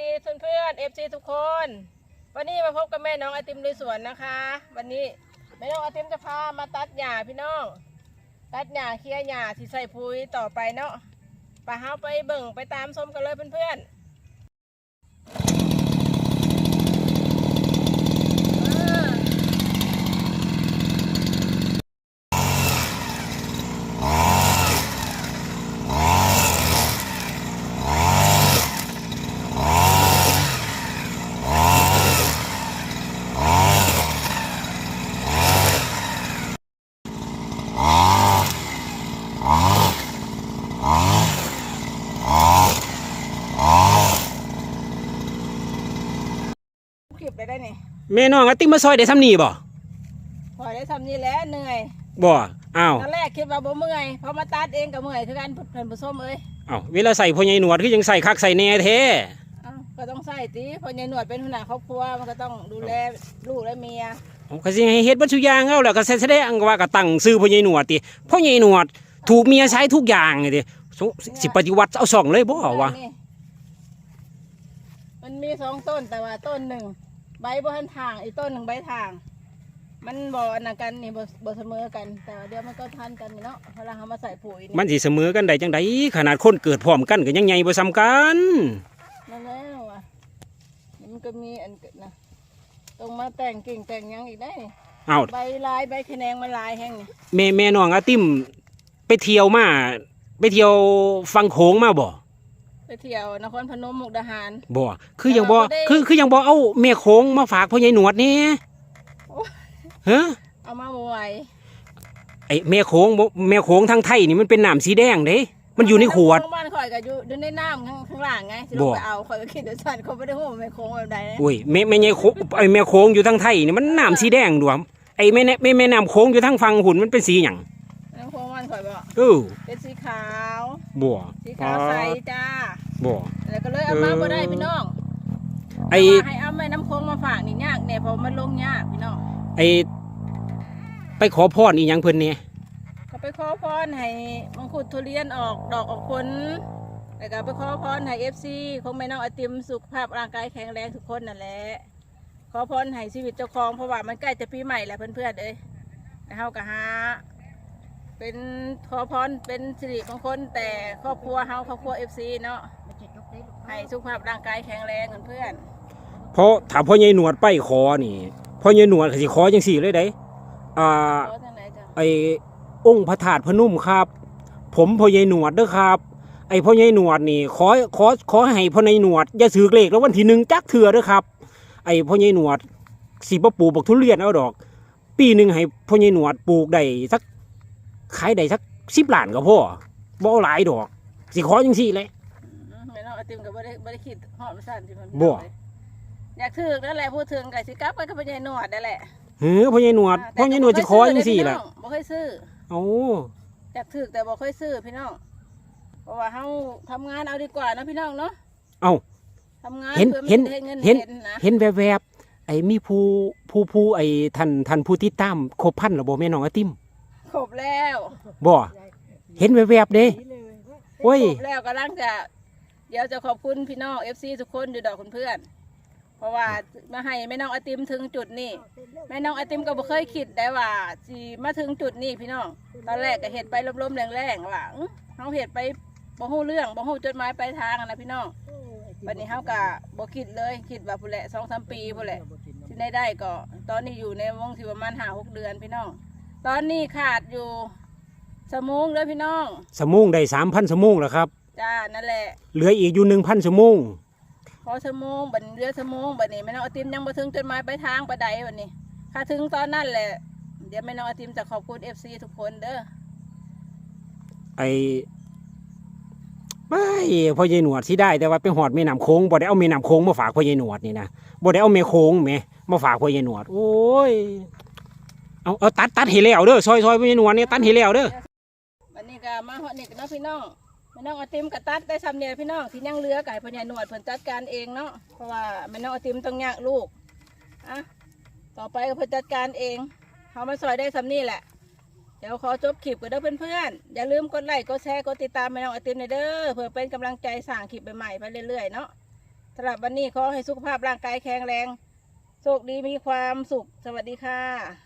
ดีเพื่อนเอฟซีทุกคน วันนี้มาพบกับแม่น้องไอติมในสวนนะคะ วันนี้แม่น้องไอติมจะพามาตัดหญ้าพี่น้อง ตัดหญ้าเคลียร์หญ้าที่ใส่ปุ๋ยต่อไปเนาะไปเฮาไปเบิ่งไปตามชมกันเลยเพื่อนๆอ่ ลิปได้ได้นี่แม่น้องอะติมาซอยได้ซ้ำนี่บ่พอได้ทำนี่แหล้วเหนื่อยบ่อ้าวตอนแรกคิดว่าบ่เมื่อยพอมาตัดเองก็เมื่อยคือกันเพิ่นผู้ชมเอ้ยอ้าวเวลาใส่พ่อใหญ่หนวดคือยังใส่คักใส่แหน่แท้เอ้าก็ต้องใส่ติเพอยายหนวดเป็นหัวหน้าครอบครัวมันก็ต้องดูแลลูกและเมียเอาก็สิให้เฮ็ดเบัดทุกอย่างเอาแล้วก็แสดงว่าก็ตั้งชื่อพ่อใหญ่หนวดติพ่อใหญ่หนวดถูกเมียใช้ทุกอย่างนี่ติสงสิปฏิวัติเอาส่องเลยบ่วะนี่มันมีสองต้นแต่ว่าต้นหนึ่ง ใบบ่ทันทางอีกต้นหนึ่งใบทาง มันบ่อันนั้นกันนี่บ่บ่เสมอกัน แต่ว่าเดี๋ยวมันก็ทันกันนี่เนาะเวลาเขามาใส่ปุ๋ยนี่มันสิเสมอกันได้จังไดขนาดคนเกิดพร้อมกันก็ยังใหญ่บ่ซ้ำกัน นั่นแล้วอะนี่มันก็มีอันเกิดนะต้องมาแต่งกิ่งแต่งหยังอีกได้นี่อ้าวใบลายใบคะแนงมันลายแห้งนี่แม่แม่น้องอะติมไปเที่ยวมา ไปเที่ยวฟังโขงมาบ่ ไปเที่ยวนครพนมมุกดาหาร บ่คือยังบ่แต่ว่าบ่ได้ คือคือยังบ่เอาแม่โขงมาฝากพ่อใหญ่หนวดนี่โอ้ฮะเอามาบ่ไหวไอ้แม่โขงบ่แม่โขงทางไทยนี่มันเป็นน้ำสีแดงเด้มันอยู่ในขวดน้ำโค้งบ้านข่อยก็อยู่อยู่ในน้ำข้างข้างล่างไงสิลบ่งไปเอาข่อยก็คิดว่าสั่นเขาไม่ได้หูว่าแม่โค้งแบบใดนะ อุ้ยแม่แม่ใหญ่โขงไอ้แม่โขงอยู่ทางไทยนี่มันน้ำสีแดงดวมไอ้แม่แม่แม่แม่น้ำโขงอยู่ทางฝั่งหุ่นมันเป็นสีหยังน้ำโค้งบ้านข่อยบอกเออเป็นสีขาว บ่สีขาวใสจ้าบ่แล้วก็เลยเอามาเออบ่ได้พี่น้องไอ้ว่าให้เอาแม่น้ำโค้งมาฝากนี่ยากเนี่ยเพราะมันลงยากพี่น้องไอ้ไปขอพรอีหยังเพิ่นเนี่ยก็ไปขอพรให้มังคุดทุเรียนออกดอกออกผลแล้วก็ไปขอพรให้เอฟซีของแม่น้องไอติมสุขภาพร่างกายแข็งแรงทุกคนนั่นแหละขอพรให้ชีวิตเจ้าของเพราะว่ามันใกล้จะปีใหม่แล้วเพื่อนๆเอ้ยแล้วเฮาก็หา เป็นขอพรเป็นสิริมงคลแต่ครอบครัวเฮาครอบครัวเอฟซีเนาะให้สุขภาพร่างกายแข็งแรงเพื่อนเพราะถ้าพ่อใหญ่หนวดไปขอนี่พ่อใหญ่หนวดก็สิขอจังซี่เลยเด้อ่าๆขอทางไหนจ้ะไอ้องค์พระธาตุพนมครับ ผมพ่อใหญ่หนวดเด้อครับ ไอ้พ่อใหญ่หนวดนี่ขอขอขอให้พ่อใหญ่หนวดอย่าถือเลขแล้ววันที่หนึ่งจักเถื่อเด้อครับ ไอ้พ่อใหญ่หนวดสิบ่ปลูกบักทุเรียนเอาดอก ปีหนึ่งให้พ่อใหญ่หนวดปลูกได้สัก ขายได้สักสิบล้านก็พอบ่เอาหลายดอก สิขอจังซี่เลยอืมแม่น้องไอติมก็บ่ได้บ่ได้คิดหอมสั่นสิมันบ่ อยากถึกนั่นแหละพูดถึงไก่สิกลับไปกับพ่อใหญ่หนวดนั่นแหละเฮ้อพ่อใหญ่หนวดพ่อใหญ่หนวดสิขอจังซี่ล่ะบ่เคยซื้อ เอ้าอยากถึกแต่บ่เคยซื้อพี่น้อง เพราะว่าเฮาทำงานเอาดีกว่านะพี่น้องเนาะเอ้า ทำงานเห็นพื่อมัเห็นจะได้เงินเห็นเห็นนะเห็นแวบๆไอ้มีผู้ผู้ผู้ไอ้ท่านท่านผู้ติดตามครบพันหรือบ่แม่น้องไอติมค รบแล้วบ่ เห็นแวบๆเด้ โอ้ย ครบแล้วกำลังจะ เดี๋ยวจะขอบคุณพี่น้อง FC ทุกคนอยู่ดอกคุณเพื่อน เพราะว่ามาให้แม่น้องไอติมถึงจุดนี้แม่น้องไอติมก็บ่เคยคิดได้ว่าสิมาถึงจุดนี้พี่น้องตอนแรกก็เห็ดไปล้มๆแรงๆว่าอื้อเฮาเห็ดไปบ่ฮู้เรื่องบ่ฮู้จุดหมายปลายทางอะนะพี่น้อง วันนี้เฮาก็บ่คิดเลยคิดว่าพุ่นแหละ2-3ปีพุ่นแหละที่ได้ได้ก็ ตอนนี้อยู่ในวงที่ประมาณ5-6เดือนพี่น้อง ตอนนี้ขาดอยู่สมงเลยพี่น้องสมุงได้3,000สมุงแล้วครับ จ้านั่นแหละ เหลืออีกอยู่1,000สมุงพอสมงบัดนเรือสมงบัดนี้แม่น้องไอติมยังบ่ถึงจุดหมายปลายทางปะใดวันนี้ถ้าถึงตอนนั้นแหละ เดี๋ยวแม่น้องไอติมจะขอบคุณ FC ทุกคนเด้อไอ้ไม่พ่อใหญ่หนวดที่ได้แต่ว่าไปหอดแม่น้ำโค้งบ่ได้เอาแม่น้ำโค้งมาฝากพ่อใหญ่หนวดนี่นะบ่ได้เอาแม่โค้งแหม่มาฝากพ่อใหญ่หนวด โอ้ย เอาเอาตัดตัดให้แล้วเด้อซอยซอยพ่อใหญ่นวดนี่ตัดให้แล้วเด้อวันนี้ก็มาฮอดนี่กันเนาะพี่น้องแม่น้องอติมก็ตัดได้ซ้ำเนี่ยพี่น้องที่ยังเหลือไก่พญานวดเพิ่นจัดการเองเนาะเพราะว่าแม่น้องอติมต้องยากลูกอะต่อไปก็เพิ่นจัดการเองเขามาซอยได้ซ้ำนี่แหละเดี๋ยวขอจบคลิปกันเด้อเพื่อนๆอย่าลืมกดไลค์กดแชร์กดติดตามแม่น้องอติมหน่อยเด้อเพื่อเป็นกำลังใจสร้างคลิปใหม่ๆไปเรื่อยๆเนาะสำหรับวันนี้ขอให้สุขภาพร่างกายแข็งแรงโชคดีมีความสุขสวัสดีค่ะ